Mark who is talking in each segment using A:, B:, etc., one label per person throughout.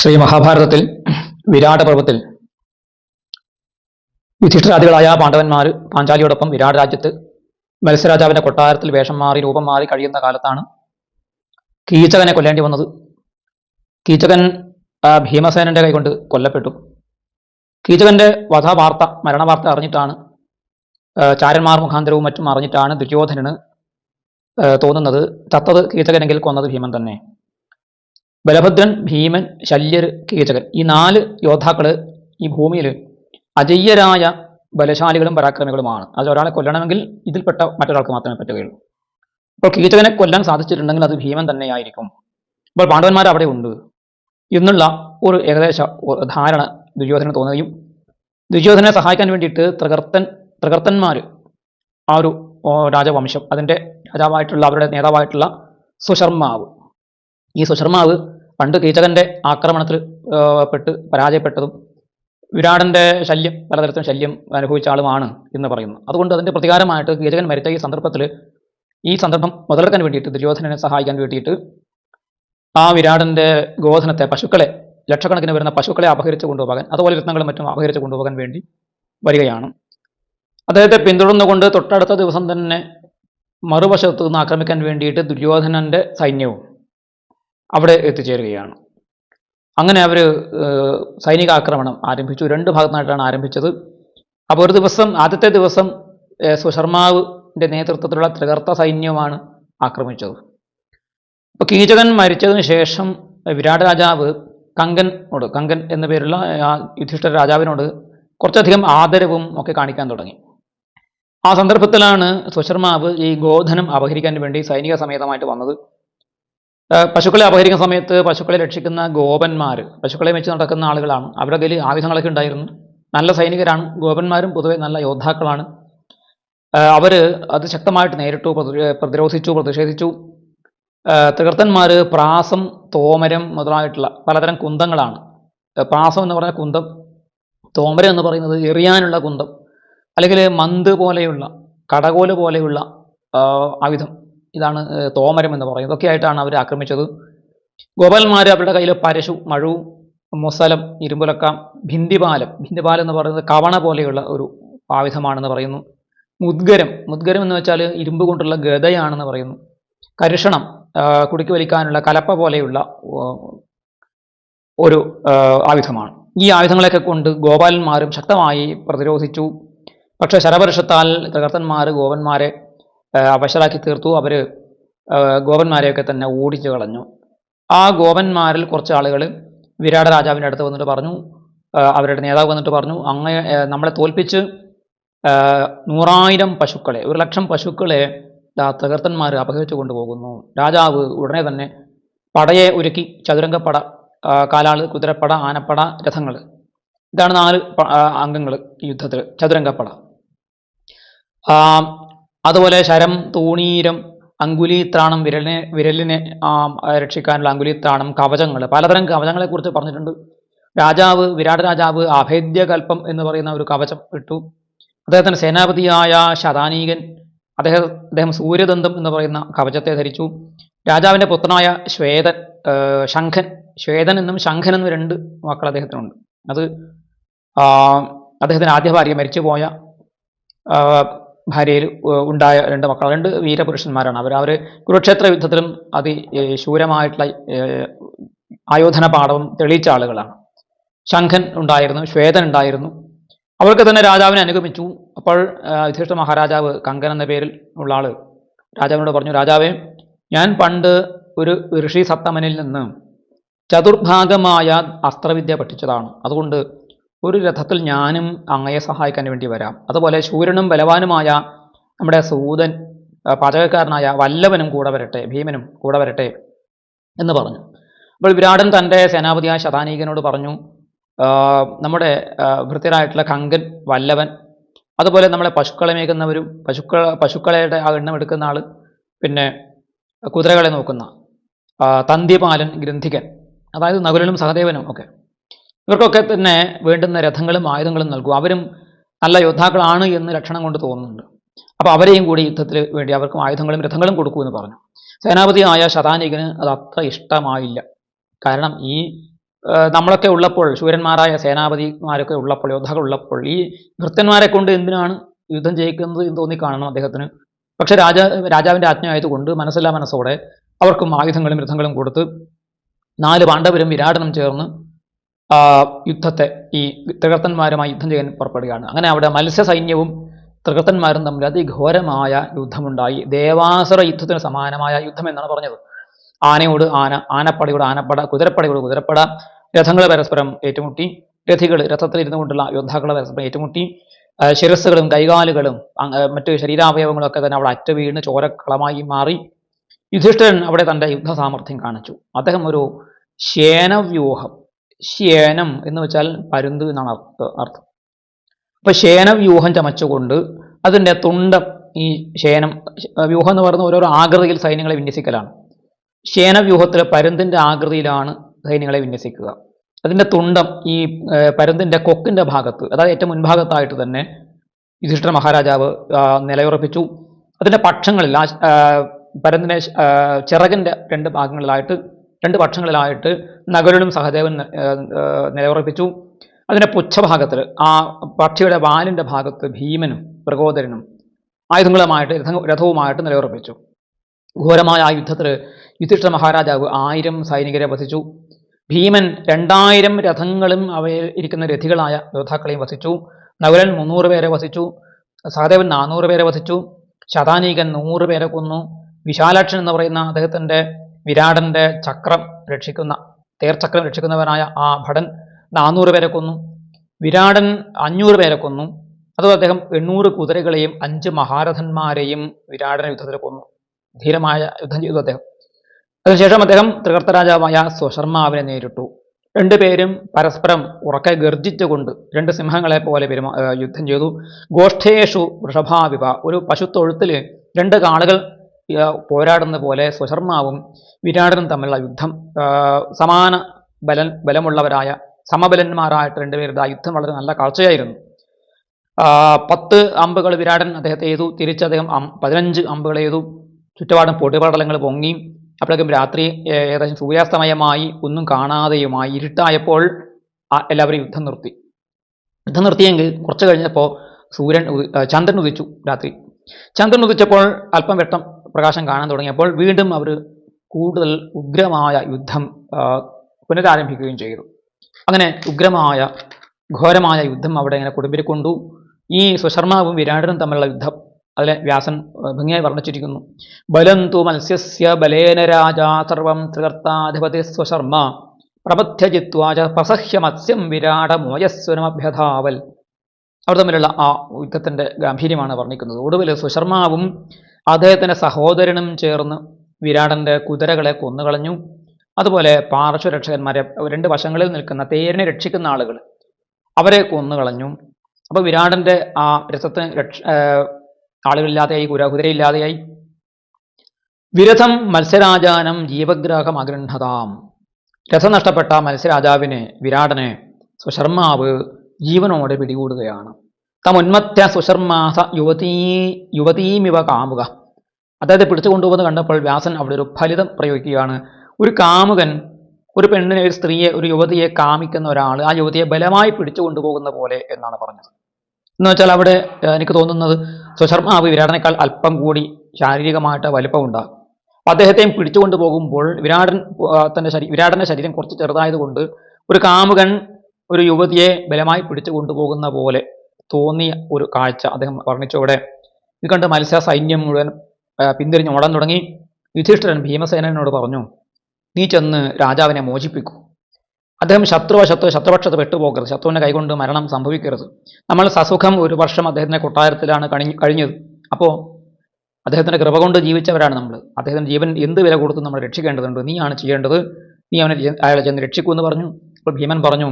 A: ശ്രീ മഹാഭാരതത്തിൽ വിരാട പർവത്തിൽ യുധിഷ്ഠിരാദികളായ പാണ്ഡവന്മാർ പാഞ്ചാലിയോടൊപ്പം വിരാട് രാജ്യത്ത് മത്സ്യരാജാവിന്റെ കൊട്ടാരത്തിൽ വേഷം മാറി രൂപം മാറി കഴിയുന്ന കാലത്താണ് കീചകനെ കൊല്ലേണ്ടി വന്നത്. കീചകൻ ഭീമസേനന്റെ കൈകൊണ്ട് കൊല്ലപ്പെട്ടു. കീചകന്റെ വധവാർത്ത മരണവാർത്ത അറിഞ്ഞിട്ടാണ് ചാരന്മാർ മുഖാന്തരവും മറ്റും അറിഞ്ഞിട്ടാണ് ദുര്യോധനന് തോന്നുന്നത്. ചത്തത് കീചകനെങ്കിൽ കൊന്നത് ഭീമൻ തന്നെ. ബലഭദ്രൻ ഭീമൻ ശല്യർ കീചകൻ ഈ നാല് യോദ്ധാക്കൾ ഈ ഭൂമിയിൽ അജയ്യരായ ബലശാലികളും പരാക്രമികളുമാണ്. അത് ഒരാളെ കൊല്ലണമെങ്കിൽ ഇതിൽപ്പെട്ട മറ്റൊരാൾക്ക് മാത്രമേ പറ്റുകയുള്ളൂ. അപ്പോൾ കീചകനെ കൊല്ലാൻ സാധിച്ചിട്ടുണ്ടെങ്കിൽ അത് ഭീമൻ തന്നെയായിരിക്കും. അപ്പോൾ പാണ്ഡവന്മാർ അവിടെ ഉണ്ട്. എന്നുള്ള ഒരു ഏകദേശ ധാരണ ദുര്യോധന തോന്നുകയും ദുര്യോധനെ സഹായിക്കാൻ വേണ്ടിയിട്ട് തൃകർത്തൻ തൃകർത്തന്മാർ ആ ഒരു രാജവംശം അതിന്റെ രാജാവായിട്ടുള്ള അവരുടെ നേതാവായിട്ടുള്ള സുശർമാവ്. ഈ സുശർമാവ് പണ്ട് കീചകന്റെ ആക്രമണത്തിൽ പെട്ട് പരാജയപ്പെട്ടതും വിരാടന്റെ ശല്യം പലതരത്തിലും ശല്യം അനുഭവിച്ച ആളുമാണ് എന്ന് പറയുന്നു. അതുകൊണ്ട് അതിന്റെ പ്രതികാരമായിട്ട് കീചകൻ മരിച്ച ഈ സന്ദർഭത്തിൽ ഈ സന്ദർഭം മുതലെടുക്കാൻ വേണ്ടിയിട്ട് ദുര്യോധനനെ സഹായിക്കാൻ വേണ്ടിയിട്ട് ആ വിരാടന്റെ ഗോധനത്തെ പശുക്കളെ ലക്ഷക്കണക്കിന് വരുന്ന പശുക്കളെ അപഹരിച്ചു കൊണ്ടുപോകാൻ അതുപോലെ രത്നങ്ങളും മറ്റും അപഹരിച്ചു കൊണ്ടുപോകാൻ വേണ്ടി വരികയാണ്. അദ്ദേഹത്തെ പിന്തുടർന്നുകൊണ്ട് തൊട്ടടുത്ത ദിവസം തന്നെ മറുവശത്തു നിന്ന് ആക്രമിക്കാൻ വേണ്ടിയിട്ട് ദുര്യോധനന്റെ സൈന്യവും അവിടെ എത്തിച്ചേരുകയാണ്. അങ്ങനെ അവർ സൈനിക ആക്രമണം ആരംഭിച്ചു. രണ്ട് ഭാഗത്തായിട്ടാണ് ആരംഭിച്ചത്. അപ്പോൾ ഒരു ദിവസം ആദ്യത്തെ ദിവസം സുശർമാവിന്റെ നേതൃത്വത്തിലുള്ള ത്രികർത്ത സൈന്യമാണ് ആക്രമിച്ചത്. അപ്പോൾ കീചകൻ മരിച്ചതിന് ശേഷം വിരാട് രാജാവ് കങ്കനോട് കങ്കൻ എന്ന പേരുള്ള ആ യുധിഷ്ഠിര രാജാവിനോട് കുറച്ചധികം ആദരവും ഒക്കെ കാണിക്കാൻ തുടങ്ങി. ആ സന്ദർഭത്തിലാണ് സുശർമാവ് ഈ ഗോധനം അപഹരിക്കാൻ വേണ്ടി സൈനിക സമേതമായിട്ട് വന്നത്. പശുക്കളെ അപഹരിക്കുന്ന സമയത്ത് പശുക്കളെ രക്ഷിക്കുന്ന ഗോപന്മാർ പശുക്കളെ വെച്ച് നടക്കുന്ന ആളുകളാണ്. അവരുടെ കയ്യിൽ ആയുധങ്ങളൊക്കെ ഉണ്ടായിരുന്നു. നല്ല സൈനികരാണ്. ഗോപന്മാരും പൊതുവെ നല്ല യോദ്ധാക്കളാണ്. അവർ അത് ശക്തമായിട്ട് നേരിട്ടു പ്രതിരോധിച്ചു പ്രതിഷേധിച്ചു. തീർത്ഥന്മാർ പ്രാസം തോമരം മുതലായിട്ടുള്ള പലതരം കുന്തങ്ങളാണ്. പ്രാസം എന്ന് പറഞ്ഞ കുന്തം തോമരം എന്ന് പറയുന്നത് എറിയാനുള്ള കുന്തം അല്ലെങ്കിൽ മന്ത് പോലെയുള്ള കടകോൽ പോലെയുള്ള ആയുധം. ഇതാണ് തോമരം എന്ന് പറയുന്നത്. ഇതൊക്കെയായിട്ടാണ് അവർ ആക്രമിച്ചത്. ഗോപാലന്മാർ അവരുടെ കയ്യിൽ പരശു മഴു മുസലം ഇരുമ്പുലക്ക ഭിന്തിപാലം. ഭിന്തിപാലം എന്ന് പറയുന്നത് കവണ പോലെയുള്ള ഒരു ആയുധമാണെന്ന് പറയുന്നു. മുദ്ഗരം. മുദ്ഗരം എന്ന് വെച്ചാൽ ഇരുമ്പ് കൊണ്ടുള്ള ഗതയാണെന്ന് പറയുന്നു. കരുഷണം കുടുക്കി വലിക്കാനുള്ള കലപ്പ പോലെയുള്ള ഒരു ആയുധമാണ്. ഈ ആയുധങ്ങളെയൊക്കെ കൊണ്ട് ഗോപാലന്മാരും ശക്തമായി പ്രതിരോധിച്ചു. പക്ഷേ ശരപരുഷത്താൽ തകർത്തന്മാർ ഗോപന്മാരെ അവശരാക്കി തീർത്തു. അവർ ഗോപന്മാരെയൊക്കെ തന്നെ ഓടിച്ചു കളഞ്ഞു. ആ ഗോപന്മാരിൽ കുറച്ച് ആളുകൾ വിരാട രാജാവിന്റെ അടുത്ത് വന്നിട്ട് പറഞ്ഞു അവരുടെ നേതാവ് വന്നിട്ട് പറഞ്ഞു അങ്ങ് നമ്മളെ തോൽപ്പിച്ച് നൂറായിരം പശുക്കളെ ഒരു ലക്ഷം പശുക്കളെ തകർത്തന്മാർ അപഹരിച്ചു കൊണ്ടുപോകുന്നു. രാജാവ് ഉടനെ തന്നെ പടയെ ഒരുക്കി ചതുരംഗപ്പട കാലാൾ കുതിരപ്പട ആനപ്പട രഥങ്ങൾ ഇതാണ് നാല് അംഗങ്ങൾ യുദ്ധത്തിൽ ചതുരംഗപ്പട. അതുപോലെ ശരം തൂണീരം അങ്കുലീത്രാണം വിരലിനെ വിരലിനെ രക്ഷിക്കാനുള്ള അങ്കുലീത്രാണം കവചങ്ങൾ. പലതരം കവചങ്ങളെ കുറിച്ച് പറഞ്ഞിട്ടുണ്ട്. രാജാവ് വിരാട് രാജാവ് അഭേദ്യകൽപ്പം എന്ന് പറയുന്ന ഒരു കവചം ഇട്ടു. അദ്ദേഹത്തിന് സേനാപതിയായ ശതാനീകൻ അദ്ദേഹം അദ്ദേഹം സൂര്യദന്തം എന്ന് പറയുന്ന കവചത്തെ ധരിച്ചു. രാജാവിന്റെ പുത്രനായ ശ്വേതൻ ശംഖൻ. ശ്വേതൻ എന്നും ശംഖൻ എന്നും രണ്ട് മക്കൾ അദ്ദേഹത്തിനുണ്ട്. അത് ആ, അദ്ദേഹത്തിന് ആദ്യ ഭാര്യ മരിച്ചുപോയ ഭാര്യയിൽ ഉണ്ടായ രണ്ട് മക്കൾ രണ്ട് വീരപുരുഷന്മാരാണ് അവർ. അവർ കുരുക്ഷേത്ര യുദ്ധത്തിലും അതി ശൂരമായിട്ടുള്ള ആയോധന പാഠവും തെളിയിച്ച ആളുകളാണ്. ശംഖൻ ഉണ്ടായിരുന്നു ശ്വേതൻ ഉണ്ടായിരുന്നു. അവർക്ക് തന്നെ രാജാവിനെ അനുഗമിച്ചു. അപ്പോൾ യുധിഷ്ഠ മഹാരാജാവ് കങ്കൻ എന്ന പേരിൽ ഉള്ള ആൾ രാജാവിനോട് പറഞ്ഞു രാജാവേ ഞാൻ പണ്ട് ഒരു ഋഷി സപ്തമനിൽ നിന്ന് ചതുർഭാഗമായ അസ്ത്രവിദ്യ പഠിച്ചതാണ്. അതുകൊണ്ട് ഒരു രഥത്തിൽ ഞാനും അങ്ങയെ സഹായിക്കാൻ വേണ്ടി വരാം. അതുപോലെ ശൂരനും ബലവാനുമായ നമ്മുടെ സൂതൻ പാചകക്കാരനായ വല്ലവനും കൂടെ വരട്ടെ ഭീമനും കൂടെ വരട്ടെ എന്ന് പറഞ്ഞു. അപ്പോൾ വിരാടൻ തന്റെ സേനാപതിയായ ശതാനീകനോട് പറഞ്ഞു നമ്മുടെ വൃത്തിരായിട്ടുള്ള കങ്കൻ വല്ലവൻ അതുപോലെ നമ്മളെ പശുക്കളെ മേക്കുന്നവരും പശുക്കള പശുക്കളുടെ ആ എണ്ണം എടുക്കുന്ന ആൾ പിന്നെ കുതിരകളെ നോക്കുന്ന തന്തിപാലൻ ഗ്രന്ഥികൻ അതായത് നകുലനും സഹദേവനും ഒക്കെ. ഇവർക്കൊക്കെ തന്നെ വേണ്ടുന്ന രഥങ്ങളും ആയുധങ്ങളും നൽകും. അവരും നല്ല യോദ്ധാക്കളാണ് എന്ന് ലക്ഷണം കൊണ്ട് തോന്നുന്നുണ്ട്. അപ്പോൾ അവരെയും കൂടി യുദ്ധത്തിൽ വേണ്ടി അവർക്കും ആയുധങ്ങളും രഥങ്ങളും കൊടുക്കൂ എന്ന് പറഞ്ഞു. സേനാപതിയായ ശതാനികന് അത് അത്ര ഇഷ്ടമായില്ല. കാരണം ഈ നമ്മളൊക്കെ ഉള്ളപ്പോൾ ശൂരന്മാരായ സേനാപതിമാരൊക്കെ ഉള്ളപ്പോൾ യോദ്ധാക്കൾ ഉള്ളപ്പോൾ ഈ ഭൃത്യന്മാരെ കൊണ്ട് എന്തിനാണ് യുദ്ധം ജയിക്കുന്നത് എന്ന് തോന്നി കാണണം അദ്ദേഹത്തിന്. പക്ഷെ രാജ രാജാവിന്റെ ആജ്ഞയായതുകൊണ്ട് മനസ്സില്ലാ മനസ്സോടെ അവർക്കും ആയുധങ്ങളും രഥങ്ങളും കൊടുത്ത് നാല് പാണ്ഡവരും വിരാടനും ചേർന്ന് യുദ്ധത്തെ ഈ തൃകർത്തന്മാരുമായി യുദ്ധം ചെയ്യാൻ പുറപ്പെടുകയാണ്. അങ്ങനെ അവിടെ മത്സ്യ സൈന്യവും തൃകർത്തന്മാരും തമ്മിൽ അതിഘോരമായ യുദ്ധമുണ്ടായി. ദേവാസുര യുദ്ധത്തിന് സമാനമായ യുദ്ധം എന്നാണ് പറഞ്ഞത്. ആനയോട് ആന ആനപ്പടയോട് ആനപ്പട കുതിരപ്പടയോട് കുതിരപ്പട രഥങ്ങൾ പരസ്പരം ഏറ്റുമുട്ടി രഥികൾ രഥത്തിൽ ഇരുന്നു കൊണ്ടുള്ള യോദ്ധാക്കൾ പരസ്പരം ഏറ്റുമുട്ടി ശിരസ്സുകളും കൈകാലുകളും മറ്റു ശരീരാവയവങ്ങളൊക്കെ തന്നെ അവിടെ അറ്റ വീണ് ചോരക്കളമായി മാറി. യുധിഷ്ഠിരൻ അവിടെ തന്റെ യുദ്ധ സാമർഥ്യം കാണിച്ചു. അദ്ദേഹം ഒരു ശേനവ്യൂഹം ശേനം എന്ന് വെച്ചാൽ പരുന്ത് എന്നാണ് അർത്ഥം അപ്പൊ ശേനവ്യൂഹം ചമച്ചുകൊണ്ട് അതിന്റെ തുണ്ടം ഈ ശേനം വ്യൂഹം എന്ന് പറയുന്ന ഓരോരോ ആകൃതിയിൽ സൈന്യങ്ങളെ വിന്യസിക്കലാണ്. ശേനവ്യൂഹത്തിലെ പരുന്തിന്റെ ആകൃതിയിലാണ് സൈന്യങ്ങളെ വിന്യസിക്കുക. അതിന്റെ തുണ്ടം ഈ പരുന്തിന്റെ കൊക്കിന്റെ ഭാഗത്ത് അതായത് ഏറ്റവും മുൻഭാഗത്തായിട്ട് തന്നെ യുധിഷ്ഠിര മഹാരാജാവ് നിലയുറപ്പിച്ചു. അതിന്റെ പക്ഷങ്ങളിൽ ആ ആ, ചിറകിന്റെ രണ്ട് ഭാഗങ്ങളിലായിട്ട് രണ്ട് പക്ഷങ്ങളിലായിട്ട് നഗരനും സഹദേവൻ നിലയുറപ്പിച്ചു. അതിന്റെ പുച്ഛഭാഗത്തിൽ ആ പക്ഷിയുടെ വാലിന്റെ ഭാഗത്ത് ഭീമനും പ്രകോദരനും ആയുധങ്ങളുമായിട്ട് രഥ രഥവുമായിട്ട് നിലയുറപ്പിച്ചു. ഘോരമായ ആ യുദ്ധത്തിൽ യുധിഷ്ഠ മഹാരാജാവ് ആയിരം സൈനികരെ വസിച്ചു. ഭീമൻ രണ്ടായിരം രഥങ്ങളും അവയിൽ ഇരിക്കുന്ന രഥികളായ യോദ്ധാക്കളെയും വസിച്ചു. നകുലൻ മുന്നൂറ് പേരെ വസിച്ചു. സഹദേവൻ നാനൂറ് പേരെ വസിച്ചു. ശതാനീകൻ നൂറ് പേരെ കൊന്നു. വിശാലാക്ഷൻ എന്ന് പറയുന്ന അദ്ദേഹത്തിന്റെ വിരാടന്റെ ചക്രം രക്ഷിക്കുന്ന തേർചക്രം രക്ഷിക്കുന്നവനായ ആ ഭടൻ നാനൂറ് പേരെ കൊന്നു. വിരാടൻ അഞ്ഞൂറ് പേരെ കൊന്നു. അതുപോലെ അദ്ദേഹം എണ്ണൂറ് കുതിരകളെയും അഞ്ച് മഹാരഥന്മാരെയും വിരാടന യുദ്ധത്തിൽ കൊന്നു. ധീരമായ യുദ്ധം ചെയ്തു അദ്ദേഹം. അതിനുശേഷം അദ്ദേഹം തൃകർത്തരാജാവായ സുശർമാവിനെ നേരിട്ടു. രണ്ടുപേരും പരസ്പരം ഉറക്കെ ഗർജിച്ചുകൊണ്ട് രണ്ട് സിംഹങ്ങളെ പോലെ പെരുമാ യുദ്ധം ചെയ്തു. ഗോഷ്ഠേഷു വൃഷഭാവിവ ഒരു പശുത്തൊഴുത്തിൽ രണ്ട് കാളുകൾ പോരാടുന്ന പോലെ സ്വശർമാവും വിരാടനും തമ്മിലുള്ള യുദ്ധം സമാന ബലൻ ബലമുള്ളവരായ സമബലന്മാരായിട്ട് രണ്ടുപേരുടെ ആ യുദ്ധം വളരെ നല്ല കാഴ്ചയായിരുന്നു. പത്ത് അമ്പുകൾ വിരാടൻ അദ്ദേഹത്തെ ചെയ്തു തിരിച്ച് അദ്ദേഹം അം- പതിനഞ്ച് അമ്പുകൾ ചെയ്തു ചുറ്റുപാടും പൊടിപടലങ്ങൾ പൊങ്ങി അപ്പോഴേക്കും രാത്രി ഏകദേശം സൂര്യാസ്തമയമായി ഒന്നും കാണാതെയുമായി ഇരുട്ടായപ്പോൾ എല്ലാവരും യുദ്ധം നിർത്തി. യുദ്ധം നിർത്തിയെങ്കിൽ കുറച്ച് കഴിഞ്ഞപ്പോൾ സൂര്യൻ ചന്ദ്രൻ ഉദിച്ചു രാത്രി. ചന്ദ്രൻ ഉദിച്ചപ്പോൾ അല്പം വെട്ടം പ്രകാശം കാണാൻ തുടങ്ങിയപ്പോൾ വീണ്ടും അവർ കൂടുതൽ ഉഗ്രമായ യുദ്ധം പുനരാരംഭിക്കുകയും ചെയ്തു. അങ്ങനെ ഉഗ്രമായ ഘോരമായ യുദ്ധം അവിടെ ഇങ്ങനെ കൊടുമ്പിരിക്കൊണ്ടു. ഈ സുശർമാവും വിരാടനും തമ്മിലുള്ള യുദ്ധം അതിലെ വ്യാസൻ ഭംഗിയായി വർണിച്ചിരിക്കുന്നു. ബലം തു മത്സ്യസ്യ ബലേന രാജാ സർവം ത്രികർത്താധിപതി സ്വശർമ്മ. പ്രബദ്ധ്യജിത്വാച പ്രസഹ്യ മത്സ്യം വിരാട മോയസ്വനമഭ്യധാവൽ അവർ തമ്മിലുള്ള ആ യുദ്ധത്തിന്റെ ഗാംഭീര്യമാണ് വർണിക്കുന്നത്. ഒടുവിൽ സുശർമാവും അദ്ദേഹത്തിന്റെ സഹോദരനും ചേർന്ന് വിരാടന്റെ കുതിരകളെ കൊന്നുകളഞ്ഞു. അതുപോലെ പാർശ്വരക്ഷകന്മാരെ രണ്ട് വശങ്ങളിൽ നിൽക്കുന്ന തേരിനെ രക്ഷിക്കുന്ന ആളുകൾ അവരെ കൊന്നുകളഞ്ഞു. അപ്പോൾ വിരാടന്റെ ആ രസത്തിന് രക്ഷ ആളുകളില്ലാതെയായി കുര കുതിരയില്ലാതെയായി. വിരഥം മത്സ്യരാജാനം ജീവഗ്രാഹം അഗ്രഹതാം രഥം നഷ്ടപ്പെട്ട മത്സ്യരാജാവിനെ വിരാടനെ സുശർമാവ് ജീവനോടെ പിടികൂടുകയാണ്. തമുന്മത്യ സുശർമാസ യുവതീ യുവതീമിവ കാമുക. അദ്ദേഹത്തെ പിടിച്ചു കൊണ്ടുപോകുന്ന കണ്ടപ്പോൾ വ്യാസൻ അവിടെ ഒരു ഫലിതം പ്രയോഗിക്കുകയാണ്. ഒരു കാമുകൻ ഒരു പെണ്ണിനെ ഒരു സ്ത്രീയെ ഒരു യുവതിയെ കാമിക്കുന്ന ഒരാൾ ആ യുവതിയെ ബലമായി പിടിച്ചു കൊണ്ടുപോകുന്ന പോലെ എന്നാണ് പറഞ്ഞത്. എന്ന് വെച്ചാൽ അവിടെ എനിക്ക് തോന്നുന്നത് സുശർമാവ് വിരാടനേക്കാൾ അല്പം കൂടി ശാരീരികമായിട്ട് വലിപ്പമുണ്ടാകും. അപ്പം അദ്ദേഹത്തെയും പിടിച്ചുകൊണ്ട് പോകുമ്പോൾ വിരാടൻ തന്റെ തന്റെ ശരീ വിരാടന്റെ ശരീരം കുറച്ച് ചെറുതായതുകൊണ്ട് ഒരു കാമുകൻ ഒരു യുവതിയെ ബലമായി പിടിച്ചു കൊണ്ടുപോകുന്ന പോലെ തോന്നിയ ഒരു കാഴ്ച അദ്ദേഹം വർണിച്ചു. അവിടെ ഇത് കണ്ട് മത്സ്യ സൈന്യം മുഴുവൻ പിന്തിരിഞ്ഞ് ഓടാൻ തുടങ്ങി. യുധിഷ്ഠിരൻ ഭീമസേനനോട് പറഞ്ഞു നീ ചെന്ന് രാജാവിനെ മോചിപ്പിക്കൂ. അദ്ദേഹം ശത്രുവശത്ത് ശത്രുപക്ഷത്ത് പെട്ടുപോകരുത്. ശത്രുവിന്റെ കൈകൊണ്ട് മരണം സംഭവിക്കരുത്. നമ്മൾ സസുഖം ഒരു വർഷം അദ്ദേഹത്തിന്റെ കൊട്ടാരത്തിലാണ് കണി കഴിഞ്ഞത്. അപ്പോൾ അദ്ദേഹത്തിന്റെ കൃപ കൊണ്ട് ജീവിച്ചവരാണ് നമ്മൾ. അദ്ദേഹത്തിന്റെ ജീവൻ എന്ത് വില കൊടുത്ത് നമ്മൾ രക്ഷിക്കേണ്ടതുണ്ട്? നീയാണ് ചെയ്യേണ്ടത്. നീ അവനെ അയാളെ ചെന്ന് രക്ഷിക്കൂ എന്ന് പറഞ്ഞു. അപ്പോൾ ഭീമൻ പറഞ്ഞു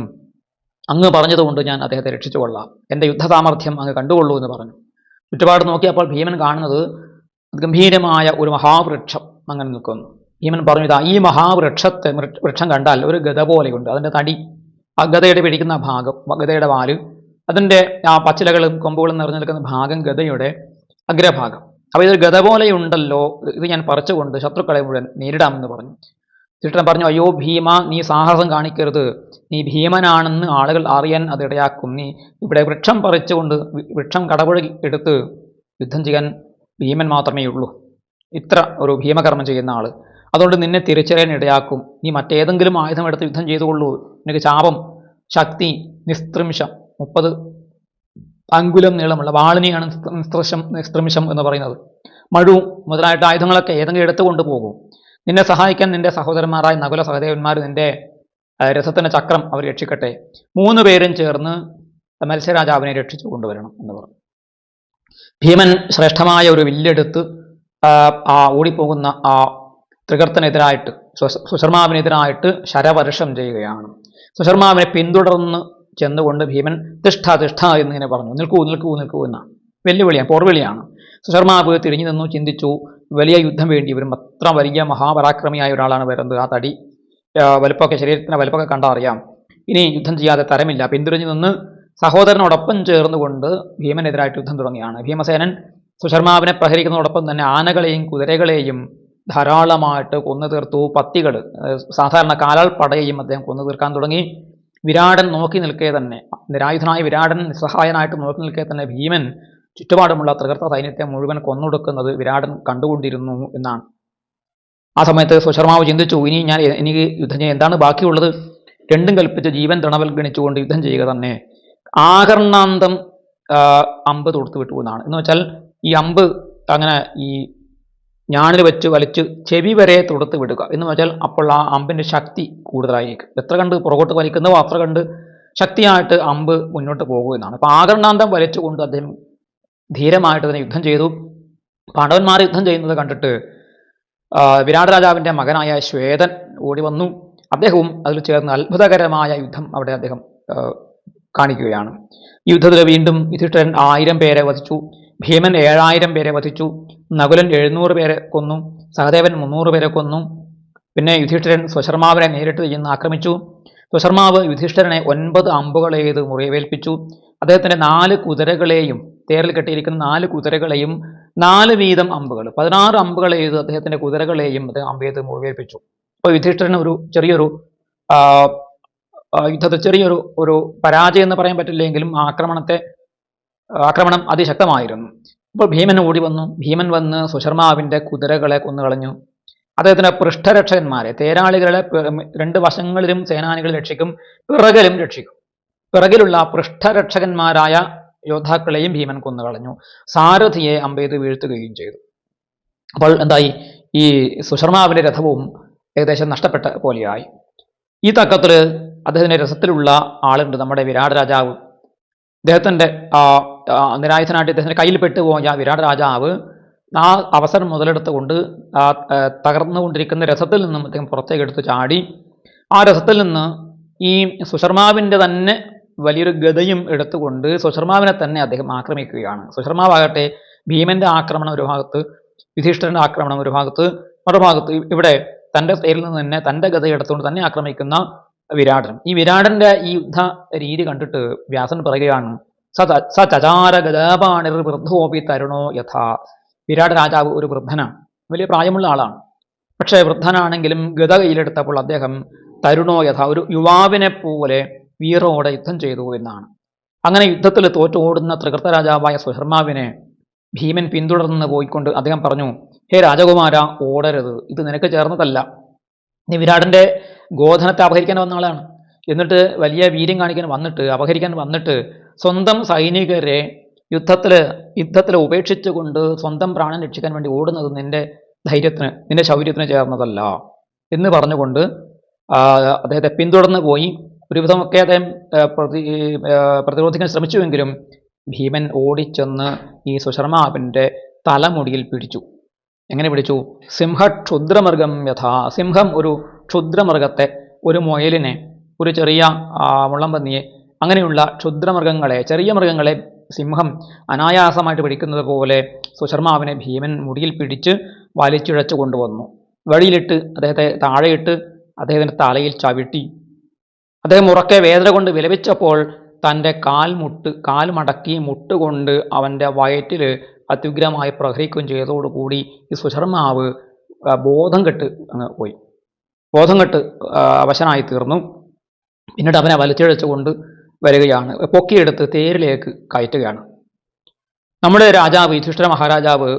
A: അങ്ങ് പറഞ്ഞതുകൊണ്ട് ഞാൻ അദ്ദേഹത്തെ രക്ഷിച്ചു കൊള്ളാം. എന്റെ യുദ്ധ സാമർഥ്യം അങ്ങ് കണ്ടുകൊള്ളൂ എന്ന് പറഞ്ഞു. ചുറ്റുപാട് നോക്കിയപ്പോൾ ഭീമൻ കാണുന്നത് ഗംഭീരമായ ഒരു മഹാവൃക്ഷം അങ്ങനെ നിൽക്കുന്നു. ഭീമൻ പറഞ്ഞു ഇതാ ഈ മഹാവൃക്ഷത്തെ വൃക്ഷം കണ്ടാൽ ഒരു ഗത പോലെയുണ്ട്. അതിന്റെ തടി ആ ഗതയുടെ പിടിക്കുന്ന ഭാഗം ഗതയുടെ വാൽ അതിന്റെ ആ പച്ചിലകളും കൊമ്പുകളും നിറഞ്ഞു നിൽക്കുന്ന ഭാഗം ഗതയുടെ അഗ്രഭാഗം. അപ്പോൾ ഇതൊരു ഗത പോലെയുണ്ടല്ലോ ഇത് ഞാൻ പറിച്ചുകൊണ്ട് ശത്രുക്കളെ മുഴുവൻ നേരിടാമെന്ന് പറഞ്ഞു. യുധിഷ്ഠിരൻ പറഞ്ഞു അയ്യോ ഭീമ നീ സാഹസം കാണിക്കരുത്. നീ ഭീമനാണെന്ന് ആളുകൾ അറിയാൻ അത് ഇടയാക്കും. നീ ഇവിടെ വൃക്ഷം പറിച്ചുകൊണ്ട് വൃക്ഷം കടപുഴകി എടുത്ത് യുദ്ധം ചെയ്യാൻ ഭീമൻ മാത്രമേ ഉള്ളൂ. ഇത്ര ഒരു ഭീമകർമ്മം ചെയ്യുന്ന ആൾ അതുകൊണ്ട് നിന്നെ തിരിച്ചറിയാൻ ഇടയാക്കും. നീ മറ്റേതെങ്കിലും ആയുധം എടുത്ത് യുദ്ധം ചെയ്തുകൊള്ളൂ. നിനക്ക് ചാപം ശക്തി നിസ്ത്രിംശം മുപ്പത് അങ്കുലം നീളമുള്ള വാളിനെയാണ് നിസ്ത്രിംശം നിസ്ത്രിംശം എന്ന് പറയുന്നത്. മഴു മുതലായിട്ട് ആയുധങ്ങളൊക്കെ ഏതെങ്കിലും എടുത്തുകൊണ്ട് പോകും. നിന്നെ സഹായിക്കാൻ നിന്റെ സഹോദരന്മാരായ നകുല സഹദേവന്മാർ നിന്റെ രസത്തിന്റെ ചക്രം അവർ രക്ഷിക്കട്ടെ. മൂന്ന് പേരും ചേർന്ന് മത്സ്യരാജാവിനെ രക്ഷിച്ചു കൊണ്ടുവരണം എന്ന് പറഞ്ഞു. ഭീമൻ ശ്രേഷ്ഠമായ ഒരു വില്ലെടുത്ത് ആ, ഓടിപ്പോകുന്ന ആ ത്രികർത്തനെതിരായിട്ട് സുശർമാവിനെതിരായിട്ട് ശരവർഷം ചെയ്യുകയാണ്. സുശർമാവിനെ പിന്തുടർന്ന് ചെന്നുകൊണ്ട് ഭീമൻ തിഷ്ഠ തിഷ്ഠ എന്നിങ്ങനെ പറഞ്ഞു. നിൽക്കൂ നിൽക്കൂ നിൽക്കൂ എന്നാണ്. വെല്ലുവിളിയാണ് പോർവിളിയാണ്. സുശർമാവ് തിരിഞ്ഞു നിന്നു ചിന്തിച്ചു വലിയ യുദ്ധം വേണ്ടി വരും അത്ര വലിയ മഹാപരാക്രമിയായ ഒരാളാണ് വരുന്നത് ആ തടി. വലുപ്പമൊക്കെ ശരീരത്തിന് വലുപ്പമൊക്കെ കണ്ടാൽ അറിയാം. ഇനി യുദ്ധം ചെയ്യാതെ തരമില്ല. പിന്തുടഞ്ഞു നിന്ന് സഹോദരനോടൊപ്പം ചേർന്നുകൊണ്ട് ഭീമനെതിരായിട്ട് യുദ്ധം തുടങ്ങിയാണ് ഭീമസേനൻ സുശർമാവിനെ പ്രഹരിക്കുന്നതോടൊപ്പം തന്നെ ആനകളെയും കുതിരകളെയും ധാരാളമായിട്ട് കൊന്നു തീർത്തു. പത്തികൾ സാധാരണ കാലാൾ പടയെയും അദ്ദേഹം കൊന്നു തീർക്കാൻ തുടങ്ങി. വിരാടൻ നോക്കി നിൽക്കേ തന്നെ. നിരായുധനായ വിരാടൻ നിസ്സഹായനായിട്ട് നോക്കി നിൽക്കേ തന്നെ ഭീമൻ ചുറ്റുപാടുമുള്ള തൃകർത്ത സൈന്യത്തെ മുഴുവൻ കൊന്നൊടുക്കുന്നത് വിരാടൻ കണ്ടുകൊണ്ടിരുന്നു എന്നാണ്. ആ സമയത്ത് സുശർമാവ് ചിന്തിച്ചു ഇനി ഞാൻ എനിക്ക് യുദ്ധം ചെയ്യാൻ എന്താണ് ബാക്കിയുള്ളത്? രണ്ടും കൽപ്പിച്ച് ജീവൻ തണവൽ ഗണിച്ചുകൊണ്ട് യുദ്ധം ചെയ്യുക തന്നെ. ആകർണാന്തം അമ്പ് തൊടുത്തു വിട്ടു എന്നാണ്. എന്ന് വെച്ചാൽ ഈ അമ്പ് അങ്ങനെ ഈ ഞാണിൽ വെച്ച് വലിച്ച് ചെവി വരെ തൊടുത്ത് വിടുക എന്ന് വെച്ചാൽ അപ്പോൾ ആ അമ്പിന്റെ ശക്തി കൂടുതലായിരിക്കും. എത്ര കണ്ട് പുറകോട്ട് വലിക്കുന്നവോ അത്ര കണ്ട് ശക്തിയായിട്ട് അമ്പ് മുന്നോട്ട് പോകുമെന്നാണ് അപ്പോൾ അപ്പൊ ആകർണാന്തം വലിച്ചുകൊണ്ട് അദ്ദേഹം ധീരമായിട്ട് തന്നെ യുദ്ധം ചെയ്തു. പാണ്ഡവന്മാർ യുദ്ധം ചെയ്യുന്നത് കണ്ടിട്ട് വിരാട് രാജാവിന്റെ മകനായ ശ്വേതൻ ഓടി വന്നു. അദ്ദേഹവും അതിൽ ചേർന്ന് അത്ഭുതകരമായ യുദ്ധം അവിടെ അദ്ദേഹം കാണിക്കുകയാണ്. യുദ്ധത്തിൽ വീണ്ടും യുധിഷ്ഠിരൻ ആയിരം പേരെ വധിച്ചു. ഭീമൻ ഏഴായിരം പേരെ വധിച്ചു. നകുലൻ എഴുന്നൂറ് പേരെ കൊന്നു. സഹദേവൻ മുന്നൂറ് പേരെ കൊന്നു. പിന്നെ യുധിഷ്ഠിരൻ സ്വശർമാവിനെ നേരിട്ട് ചെന്ന് ആക്രമിച്ചു. സ്വശർമാവ് യുധിഷ്ഠിരനെ ഒൻപത് അമ്പുകളെയ്ത് മുറിവേൽപ്പിച്ചു. അദ്ദേഹത്തിന്റെ നാല് കുതിരകളെയും തേരിൽ കെട്ടിയിരിക്കുന്ന നാല് കുതിരകളെയും നാല് വീതം അമ്പുകൾ. പതിനാറ് അമ്പുകൾ എഴുതി അദ്ദേഹത്തിന്റെ കുതിരകളെയും അദ്ദേഹം അമ്പയത്ത് മുറിവേൽപ്പിച്ചു. അപ്പോൾ യുധിഷ്ഠിരന് ഒരു ചെറിയൊരു യുദ്ധത്തെ ചെറിയൊരു ഒരു പരാജയം എന്ന് പറയാൻ പറ്റില്ലെങ്കിലും ആക്രമണത്തെ ആക്രമണം അതിശക്തമായിരുന്നു. അപ്പോൾ ഭീമൻ ഓടി വന്നു. ഭീമൻ വന്ന് സുശർമാവിന്റെ കുതിരകളെ കൊന്നുകളഞ്ഞു. അദ്ദേഹത്തിന്റെ പൃഷ്ഠരക്ഷകന്മാരെ തേരാളികളെ രണ്ട് വശങ്ങളിലും സേനാനികൾ രക്ഷിക്കും പിറകിലും രക്ഷിക്കും. പിറകിലുള്ള പൃഷ്ഠരക്ഷകന്മാരായ യോദ്ധാക്കളെയും ഭീമൻ കൊന്നുകളഞ്ഞു. സാരഥിയെ അമ്പെയ്ത് വീഴ്ത്തുകയും ചെയ്തു. അപ്പോൾ എന്തായി? ഈ സുശർമാവിന്റെ രഥവും ഏകദേശം നഷ്ടപ്പെട്ട പോലെയായി. ഈ തക്കത്തിൽ അദ്ദേഹത്തിന്റെ രസത്തിലുള്ള ആളുണ്ട് നമ്മുടെ വിരാട് രാജാവ്. ആ, നിരായുധനായിട്ട് ഇദ്ദേഹത്തിന്റെ കയ്യിൽ പെട്ടുപോയ വിരാട് രാജാവ് ആ അവസരം മുതലെടുത്തുകൊണ്ട് ആ തകർന്നുകൊണ്ടിരിക്കുന്ന രസത്തിൽ നിന്നും അദ്ദേഹം പുറത്തേക്ക് എടുത്ത് ചാടി. ആ രസത്തിൽ നിന്ന് ഈ സുശർമാവിന്റെ തന്നെ വലിയൊരു ഗതയും എടുത്തുകൊണ്ട് സുശർമാവിനെ തന്നെ അദ്ദേഹം ആക്രമിക്കുകയാണ്. സുശർമാവാകട്ടെ ഭീമന്റെ ആക്രമണം ഒരു ഭാഗത്ത് യുധിഷ്ഠിരന്റെ ആക്രമണം ഒരു ഭാഗത്ത് മറുഭാഗത്ത് ഇവിടെ തന്റെ പേരിൽ നിന്ന് തന്നെ തന്റെ ഗത എടുത്തുകൊണ്ട് തന്നെ ആക്രമിക്കുന്ന വിരാടൻ. ഈ വിരാടന്റെ ഈ യുദ്ധ രീതി കണ്ടിട്ട് വ്യാസൻ പറയുകയാണ് സ സചാര ഗതാപാണിർ വൃദ്ധോപി തരുണോ യഥാ. വിരാട് രാജാവ് ഒരു വൃദ്ധനാണ് വലിയ പ്രായമുള്ള ആളാണ്. പക്ഷേ വൃദ്ധനാണെങ്കിലും ഗത കയ്യിലെടുത്തപ്പോൾ അദ്ദേഹം തരുണോ യഥ. ഒരു യുവാവിനെ പോലെ വീറോടെ യുദ്ധം ചെയ്തു എന്നാണ്. അങ്ങനെ യുദ്ധത്തിൽ തോറ്റോടുന്ന ത്രികൃത രാജാവായ സുഹർമാവിനെ ഭീമൻ പിന്തുടർന്ന് പോയിക്കൊണ്ട് അദ്ദേഹം പറഞ്ഞു ഹേ രാജകുമാര ഓടരുത്. ഇത് നിനക്ക് ചേർന്നതല്ല. നീ വിരാടിന്റെ ഗോധനത്തെ അപഹരിക്കാൻ വന്ന ആളാണ്. എന്നിട്ട് വലിയ വീര്യം കാണിക്കാൻ വന്നിട്ട് അപഹരിക്കാൻ വന്നിട്ട് സ്വന്തം സൈനികരെ യുദ്ധത്തിൽ യുദ്ധത്തിൽ ഉപേക്ഷിച്ചുകൊണ്ട് സ്വന്തം പ്രാണൻ രക്ഷിക്കാൻ വേണ്ടി ഓടുന്നത് നിന്റെ ധൈര്യത്തിന് നിന്റെ ശൗര്യത്തിന് ചേർന്നതല്ല. എന്ന് പറഞ്ഞുകൊണ്ട് അദ്ദേഹത്തെ പിന്തുടർന്ന് പോയി. ഒരുവിധമൊക്കെ അദ്ദേഹം പ്രതി പ്രതിരോധിക്കാൻ ശ്രമിച്ചുവെങ്കിലും ഭീമൻ ഓടിച്ചെന്ന് ഈ സുശർമാവിന്റെ തലമുടിയിൽ പിടിച്ചു. എങ്ങനെ പിടിച്ചു? സിംഹ ക്ഷുദ്രമൃഗം യഥാ സിംഹം ഒരു ക്ഷുദ്രമൃഗത്തെ ഒരു മുയലിനെ ഒരു ചെറിയ മുള്ളംപന്നിയെ അങ്ങനെയുള്ള ക്ഷുദ്രമൃഗങ്ങളെ ചെറിയ മൃഗങ്ങളെ സിംഹം അനായാസമായിട്ട് പിടിക്കുന്നത് പോലെ സുശർമാവിനെ ഭീമൻ മുടിയിൽ പിടിച്ച് വലിച്ചിഴച്ചു കൊണ്ടുവന്നു. വഴിയിലിട്ട് അദ്ദേഹത്തെ താഴെയിട്ട് അദ്ദേഹത്തിന്റെ തലയിൽ ചവിട്ടി അദ്ദേഹം ഉറക്കെ വേദന കൊണ്ട് വിലപിച്ചപ്പോൾ തന്റെ കാൽമുട്ട് കാൽ മടക്കി മുട്ടുകൊണ്ട് അവന്റെ വയറ്റിൽ അത്യുഗ്രമായി പ്രഹരിക്കുകയും ചെയ്തതോടുകൂടി ഈ സുശർമാവ് ബോധം കെട്ട് അങ്ങ് പോയി. ബോധം കെട്ട് അവശനായി തീർന്നു. പിന്നീട് അവനെ വലിച്ചിഴച്ചുകൊണ്ട് വരികയാണ്. പൊക്കിയെടുത്ത് തേരിലേക്ക് കയറ്റുകയാണ്. നമ്മുടെ രാജാവ് യുധിഷ്ഠിര മഹാരാജാവ്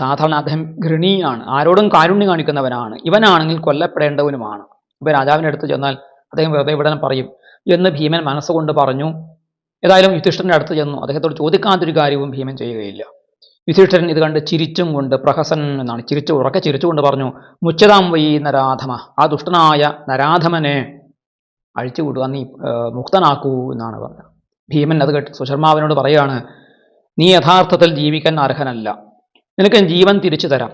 A: സാധാരണ അദ്ദേഹം ഗൃണീയാണ് ആരോടും കാരുണ്യം കാണിക്കുന്നവനാണ്. ഇവനാണെങ്കിൽ കൊല്ലപ്പെടേണ്ടവനുമാണ്. ഇപ്പോൾ രാജാവിന്റെ അടുത്ത് ചെന്നാൽ അദ്ദേഹം വെറുതെ ഇവിടെ പറയും. എന്ന് ഭീമൻ മനസ്സുകൊണ്ട് പറഞ്ഞു. ഏതായാലും യുധിഷ്ഠിരന്റെ അടുത്ത് ചെന്നു. അദ്ദേഹത്തോട് ചോദിക്കാത്തൊരു കാര്യവും ഭീമൻ ചെയ്യുകയില്ല. യുധിഷ്ഠിരൻ ഇത് കണ്ട് ചിരിച്ചും കൊണ്ട് പ്രഹസൻ എന്നാണ്. ചിരിച്ചു ഉറക്കെ ചിരിച്ചുകൊണ്ട് പറഞ്ഞു മുച്ചതാം വൈ നരാധമ. ആ ദുഷ്ടനായ നരാധമനെ അഴിച്ചുവിടുക നീ മുക്തനാക്കൂ എന്നാണ് പറഞ്ഞത്. ഭീമൻ അത് കേട്ട് സുശർമാവിനോട് പറയുകയാണ് നീ യഥാർത്ഥത്തിൽ ജീവിക്കാൻ അർഹനല്ല. നിനക്ക് ജീവൻ തിരിച്ചു തരാം.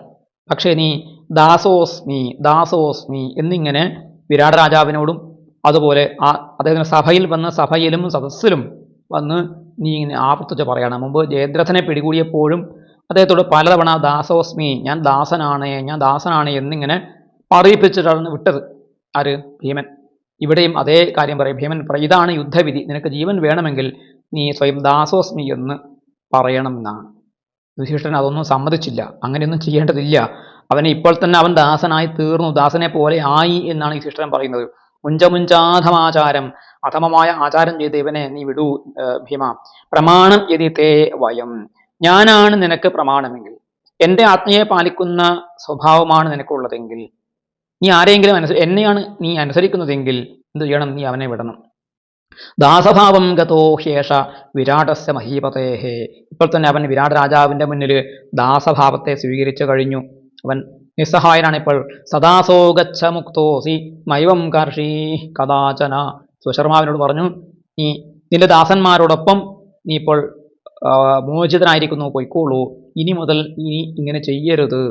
A: പക്ഷേ നീ ദാസോസ്മി ദാസോസ്മി എന്നിങ്ങനെ വിരാട് രാജാവിനോടും അതുപോലെ ആ അദ്ദേഹത്തിന് സഭയിൽ വന്ന് സഭയിലും സദസ്സിലും വന്ന് നീ ഇങ്ങനെ ആവർത്തിച്ച് പറയണം. മുമ്പ് ജയദ്രഥനെ പിടികൂടിയപ്പോഴും അദ്ദേഹത്തോട് പലതവണ ദാസോസ്മി ഞാൻ ദാസനാണ് ഞാൻ ദാസനാണ് എന്നിങ്ങനെ പറയിപ്പിച്ചിട്ടാണ് വിട്ടത്. ആര്? ഭീമൻ. ഇവിടെയും അതേ കാര്യം പറയും. ഭീമൻ പറയും ഇതാണ് യുദ്ധവിധി. നിനക്ക് ജീവൻ വേണമെങ്കിൽ നീ സ്വയം ദാസോസ്മി എന്ന് പറയണം എന്നാണ്. യുധിഷ്ഠിരൻ അതൊന്നും സമ്മതിച്ചില്ല. അങ്ങനെയൊന്നും ചെയ്യേണ്ടതില്ല. അവനെ ഇപ്പോൾ തന്നെ അവൻ ദാസനായി തീർന്നു. ദാസനെ പോലെ ആയി എന്നാണ് യുധിഷ്ഠിരൻ പറയുന്നത്. മുഞ്ചമുഞ്ചാധമാചാരം. അധമമായ ആചാരം ചെയ്ത് ഇവനെ നീ വിടൂ ഭീമ. പ്രമാണം യതി തേ വയം. ഞാനാണ് നിനക്ക് പ്രമാണമെങ്കിൽ. എന്റെ ആത്മീയെ പാലിക്കുന്ന സ്വഭാവമാണ് നിനക്കുള്ളതെങ്കിൽ. നീ ആരെങ്കിലും അനുസ എന്നെയാണ് നീ അനുസരിക്കുന്നതെങ്കിൽ എന്ത് ചെയ്യണം? നീ അവനെ വിടണം. ദാസഭാവം ഗതോ ഹേഷ വിരാടസ്യ മഹീപതേഹേ ഇപ്പോൾ തന്നെ അവൻ വിരാട് രാജാവിന്റെ മുന്നിൽ ദാസഭാവത്തെ സ്വീകരിച്ചു കഴിഞ്ഞു. അവൻ നിസ്സഹായനാണ് ഇപ്പോൾ. സദാസോ ഗച്ഛ മുക്തോസി മൈവം കർഷി. കഥാചന. സുശർമാവിനോട് പറഞ്ഞു നീ നിന്റെ ദാസന്മാരോടൊപ്പം നീ ഇപ്പോൾ മോചിതനായിരിക്കുന്നു. പൊയ്ക്കോളൂ. ഇനി മുതൽ ഇനി ഇങ്ങനെ ചെയ്യരുത്.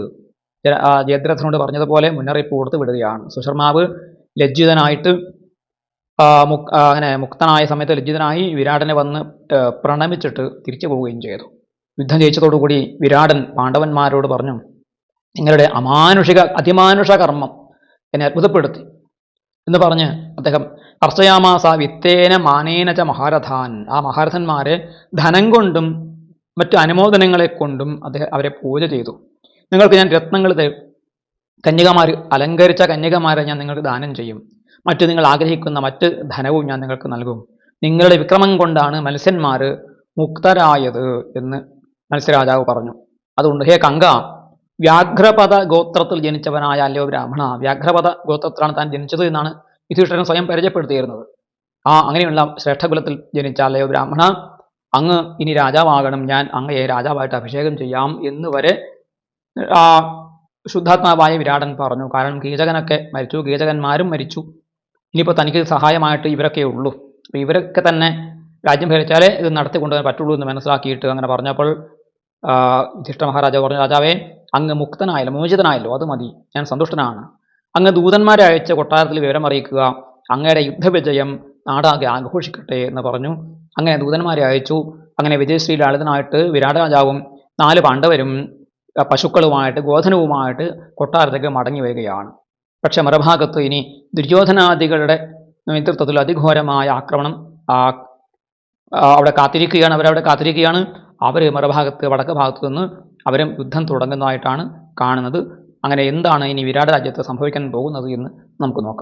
A: ജയദ്രഥനോട് പറഞ്ഞതുപോലെ മുന്നറിയിപ്പ് കൊടുത്ത് വിടുകയാണ്. സുശർമാവ് ലജ്ജിതനായിട്ട് അങ്ങനെ മുക്തനായ സമയത്ത് ലജ്ജിതനായി വിരാടനെ വന്ന് പ്രണമിച്ചിട്ട് തിരിച്ചു പോവുകയും ചെയ്തു. യുദ്ധം ജയിച്ചതോടുകൂടി വിരാടൻ പാണ്ഡവന്മാരോട് പറഞ്ഞു നിങ്ങളുടെ അമാനുഷിക അതിമാനുഷ കർമ്മം എന്നെ അത്ഭുതപ്പെടുത്തി എന്ന് പറഞ്ഞ് അദ്ദേഹം അർച്ചയാമാസ വിത്തേന മാനേന ച മഹാരഥാൻ. ആ മഹാരഥന്മാരെ ധനം കൊണ്ടും മറ്റ് അനുമോദനങ്ങളെ കൊണ്ടും അദ്ദേഹം അവരെ പൂജ ചെയ്തു. നിങ്ങൾക്ക് ഞാൻ രത്നങ്ങൾ കന്യകമാർ അലങ്കരിച്ച കന്യകമാരെ ഞാൻ നിങ്ങൾക്ക് ദാനം ചെയ്യും. മറ്റു നിങ്ങൾ ആഗ്രഹിക്കുന്ന മറ്റ് ധനവും ഞാൻ നിങ്ങൾക്ക് നൽകും. നിങ്ങളുടെ വിക്രമം കൊണ്ടാണ് മത്സ്യന്മാർ മുക്തരായത് എന്ന് മത്സ്യരാജാവ് പറഞ്ഞു. അതുകൊണ്ട് ഹേ കങ്ക വ്യാഘ്രപദ ഗോത്രത്തിൽ ജനിച്ചവനായ അല്ലയോ ബ്രാഹ്മണ. വ്യാഘ്രപദ ഗോത്രത്തിലാണ് താൻ ജനിച്ചത് എന്നാണ് യുധിഷ്ഠിരൻ സ്വയം പരിചയപ്പെടുത്തിയിരുന്നത്. ആ അങ്ങനെയുള്ള ശ്രേഷ്ഠകുലത്തിൽ ജനിച്ച അല്ലയോ ബ്രാഹ്മണ അങ്ങ് ഇനി രാജാവാകണം. ഞാൻ അങ്ങയെ രാജാവായിട്ട് അഭിഷേകം ചെയ്യാം എന്ന് വരെ ആ ശുദ്ധാത്മാവായ വിരാടൻ പറഞ്ഞു. കാരണം കീചകനൊക്കെ മരിച്ചു. കീചകന്മാരും മരിച്ചു. ഇനിയിപ്പോൾ തനിക്ക് സഹായമായിട്ട് ഇവരൊക്കെ ഉള്ളൂ. അപ്പോൾ ഇവരൊക്കെ തന്നെ രാജ്യം ഭരിച്ചാലേ ഇത് നടത്തിക്കൊണ്ടുപോകാൻ പറ്റുള്ളൂ എന്ന് മനസ്സിലാക്കിയിട്ട് അങ്ങനെ പറഞ്ഞപ്പോൾ ജ്യേഷ്ഠ മഹാരാജാവ് പറഞ്ഞു രാജാവേ അങ്ങ് മുക്തനായല്ലോ മോചിതനായല്ലോ അത് മതി. ഞാൻ സന്തുഷ്ടനാണ്. അങ്ങ് ദൂതന്മാരെ അയച്ച കൊട്ടാരത്തിൽ വിവരം അറിയിക്കുക. അങ്ങയുടെ യുദ്ധവിജയം നാടാകെ ആഘോഷിക്കട്ടെ എന്ന് പറഞ്ഞു. അങ്ങനെ ദൂതന്മാരെ അയച്ചു. അങ്ങനെ വിജയശ്രീ ലാളിതനായിട്ട് വിരാട രാജാവും നാല് പാണ്ഡവരും പശുക്കളുമായിട്ട് ഗോധനവുമായിട്ട് കൊട്ടാരത്തേക്ക് മടങ്ങി വരികയാണ്. പക്ഷേ മറുഭാഗത്ത് ഇനി ദുര്യോധനാദികളുടെ നേതൃത്വത്തിൽ അതിഘോരമായ ആക്രമണം അവിടെ കാത്തിരിക്കുകയാണ് അവരവിടെ കാത്തിരിക്കുകയാണ്. അവർ മറുഭാഗത്ത് വടക്ക് ഭാഗത്തു നിന്ന് അവരും യുദ്ധം തുടങ്ങുന്നതായിട്ടാണ് കാണുന്നത്. അങ്ങനെ എന്താണ് ഇനി വിരാട് രാജ്യത്ത് സംഭവിക്കാൻ പോകുന്നത് എന്ന് നമുക്ക് നോക്കാം.